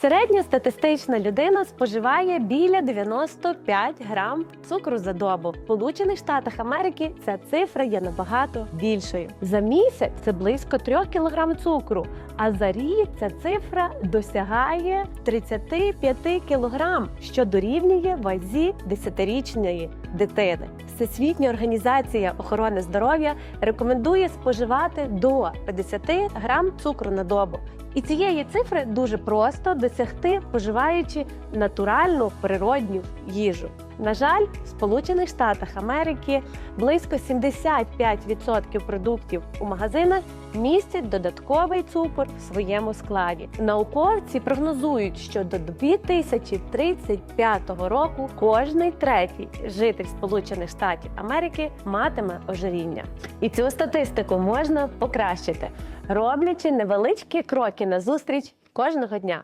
Середньостатистична людина споживає біля 95 грам цукру за добу. В Сполучених Штатах Америки ця цифра є набагато більшою. За місяць це близько 3 кг цукру, а за рік ця цифра досягає 35 кг, що дорівнює вазі 10-річної дитини. Всесвітня організація охорони здоров'я рекомендує споживати до 50 грам цукру на добу. І цієї цифри дуже просто досягти, споживаючи натуральну природню їжу. На жаль, в Сполучених Штатах Америки близько 75% продуктів у магазинах містять додатковий цукор в своєму складі. Науковці прогнозують, що до 2035 року кожний третій житель Сполучених Штатів Америки матиме ожиріння. І цю статистику можна покращити, роблячи невеличкі кроки назустріч кожного дня.